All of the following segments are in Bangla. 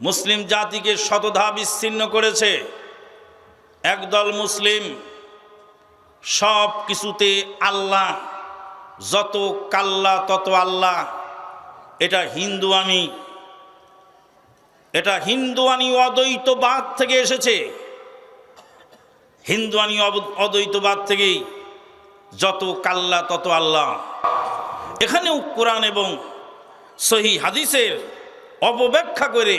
মুসলিম জাতিকে শতধা বিচ্ছিন্ন করেছে। একদল মুসলিম সব কিছুতে আল্লাহ, যত কাল্লা তত আল্লাহ। এটা হিন্দু আমি এটা হিন্দুয়ানি অদ্বৈতবাদ থেকে এসেছে। হিন্দুয়ানি অদ্বৈতবাদ থেকেই যত কাল্লা তত আল্লাহ। এখানেও কোরআন এবং সহি হাদিসের অপব্যাখ্যা করে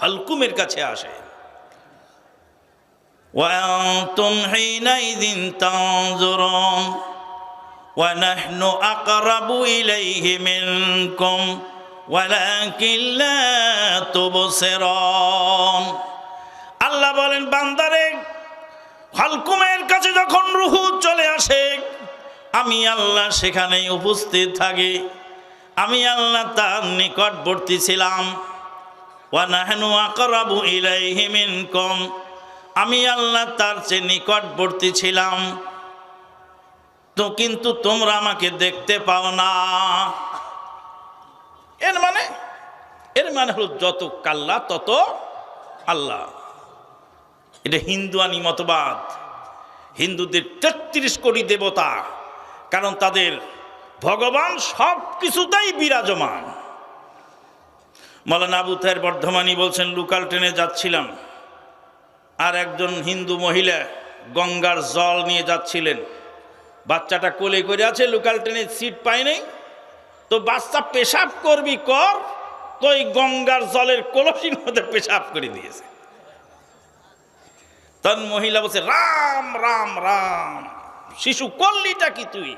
হালকুমের কাছে আসে وأنتم حينئذ تنظرون ونحن أقرب إليه منكم ولكن لا تبصرون আল্লাহ বলেন বান্দারে হালকুমের কাছে যখন রুহু চলে আসে আমি আল্লাহ সেখানেই উপস্থিত থাকি আমি আল্লাহ তার নিকটবর্তী ছিলাম আমি আল্লাহ তার চেয়ে নিকটবর্তী ছিলাম। তো কিন্তু তোমরা আমাকে দেখতে পাও না। এর মানে? এর মানে হলো যত কাল্লা, তত আল্লাহ। এটা হিন্দুয়ানি মতবাদ। হিন্দুদের তেত্রিশ কোটি দেবতা। কারণ তাদের ভগবান সব কিছুতেই বিরাজমান। মৌলানা আবু তাহের বর্ধমানী বলছেন, লোকাল ট্রেনে যাচ্ছিলাম আর একজন হিন্দু মহিলা গঙ্গার জল নিয়ে যাচ্ছিলেন। বাচ্চাটা কোলে করে আছে, লোকাল ট্রেনের সিট পায় নাই। তো বাচ্চা পেশাব করবি কর, তো এই গঙ্গার জলের কলসির মধ্যে পেশাব করে দিয়েছে। তখন মহিলা বলছে, রাম রাম রাম, শিশু করলিটা কি তুই?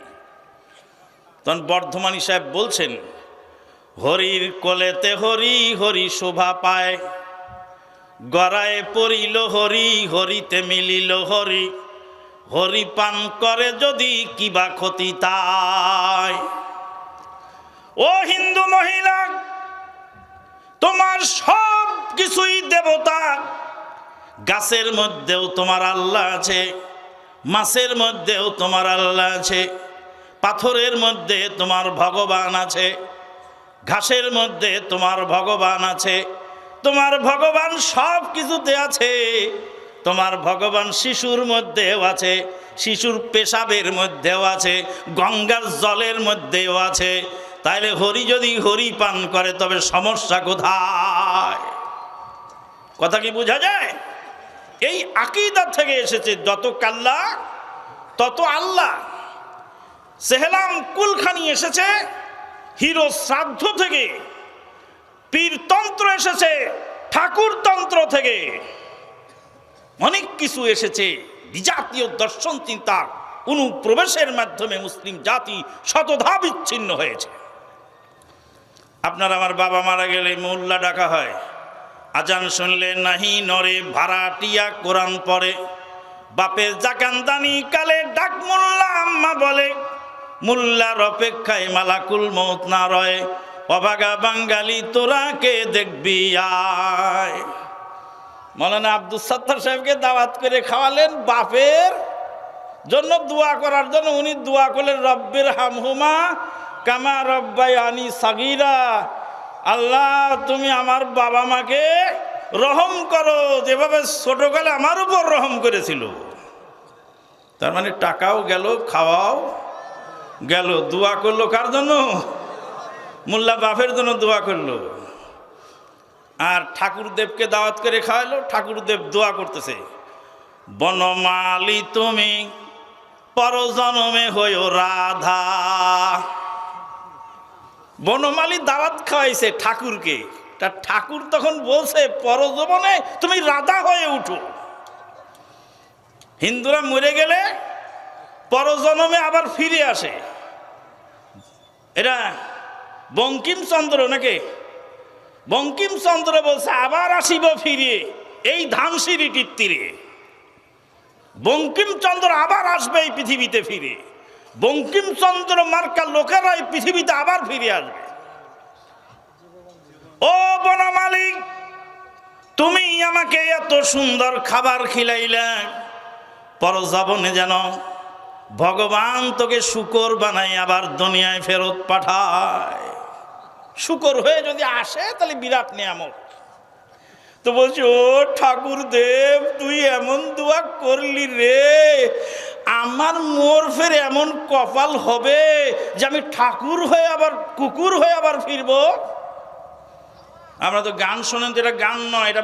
তখন বর্ধমানী সাহেব বলছেন হরির কোলেতে হরি হরি শোভা পায়। গড়ায় পড়িল হরি, হরিতে মিলিল হরি। হরি পান করে যদি কিবা ক্ষতি তাই। ও হিন্দু মহিলা, তোমার সব কিছুই দেবতা। গাছের মধ্যেও তোমার আল্লাহ আছে, মাছের মধ্যেও তোমার আল্লাহ আছে, পাথরের মধ্যে তোমার ভগবান আছে। ঘাসের মধ্যে তোমার ভগবান আছে, তোমার ভগবান সব কিছুতে আছে, তোমার ভগবান শিশুর মধ্যেও আছে, শিশুর পেশাবের মধ্যেও আছে, গঙ্গার জলের মধ্যেও আছে। তাইলে হরি যদি হরি পান করে, তবে সমস্যা কোথায়? কথা কি বোঝা যায়? এই আকিদা থেকে এসেছে, যত কাল্লা, তত আল্লাহ সেহেলাম কুলখানি এসেছে হিরো শ্রাদ্ধ থেকে পীরতন্ত্র এসেছে ঠাকুরতন্ত্র থেকে। অনেক কিছু এসেছে বিজাতীয় দর্শন চিন্তার অনুপ্রবেশের মাধ্যমে মুসলিম জাতি শতধা বিচ্ছিন্ন হয়েছে। আপনার আমার বাবা মারা গেলে মোল্লা ডাকা হয়। আজান শুনলে নাহি নরে, ভাড়াটিয়া কোরআন পড়ে। বাপের জাকান্দানি কালে ডাক মোল্লা আম্মা বলে মোল্লার অপেক্ষায় মালাকুল মৌত না রয়। অভাগা বাঙ্গালি তোরা কে দেখবি আয়? মৌলানা আব্দুল সত্তার সাহেবকে দাওয়াত করে খাওয়ালেন বাপের জন্য দোয়া করার জন্য। উনি দোয়া করলেন, রব্বের হামহুমা কামা রব্বাই আনি সাগিরা। আল্লাহ, তুমি আমার বাবা মাকে রহম করো। যেভাবে ছোটকালে আমার উপর রহম করেছিল। তার মানে টাকাও গেল, খাওয়াও গেল, দোয়া করল কার জন্য? মোল্লা বাপের জন্য দোয়া করল। আর ঠাকুরদেবকে দাওয়াত করে খাওয়ালো, ঠাকুরদেব দোয়া করতেছে। বনমালি তুমি পরজনমে হইও রাধা। বনমালী দাওয়াত খাওয়াইছে ঠাকুরকে। তা ঠাকুর তখন বলছে পরজীবনে তুমি রাধা হয়ে উঠো। হিন্দুরা মরে গেলে পরজন্মে আবার ফিরে আসে। এটা বঙ্কিমচন্দ্র নাকি? বঙ্কিমচন্দ্র বলছে, আবার আসিব ফিরে এই ধানসিঁড়িটির তীরে বঙ্কিমচন্দ্র আবার আসবে এই পৃথিবীতে ফিরে। বঙ্কিমচন্দ্র মার্কা লোকেরা এই পৃথিবীতে আবার ফিরে আসবে। ও বনমালিক তুমি আমাকে এত সুন্দর খাবার খিলাইলে, পরজবনে যেন ভগবান তোকে শুকর বানাই আবার দুনিয়ায় ফেরত পাঠায়। শুকর হয়ে যদি আসে, তাহলে বিরাট নিয়ামক তো বলছি, ও ঠাকুর দেব তুই এমন দোয়া করলি রে, আমার মোর ফের এমন কপাল হবে যে আমি ঠাকুর হয়ে আবার কুকুর হয়ে আবার ফিরবো? আমরা তো গান শোনেন তো এটা গান নয়, এটা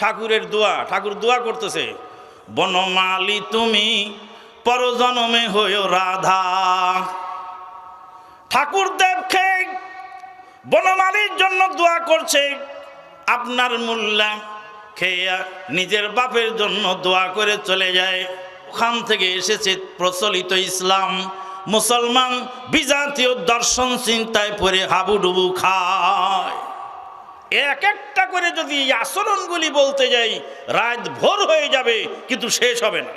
ঠাকুরের দোয়া। ঠাকুর দোয়া করতেছে, বনমালি তুমি পরজনমে হয়েও রাধা। ঠাকুর দেবকে বনমালির জন্য দোয়া করছে, আপনার মূল্যা খেয়া নিজের বাপের জন্য দোয়া করে চলে যায়। ওখান থেকে এসেছে প্রচলিত ইসলাম, মুসলমান বিজাতীয় দর্শন চিন্তায় পড়ে হাবুডুবু খায়। এক একটা করে যদি আচরণগুলি বলতে যাই, রাত ভোর হয়ে যাবে, কিন্তু শেষ হবে না।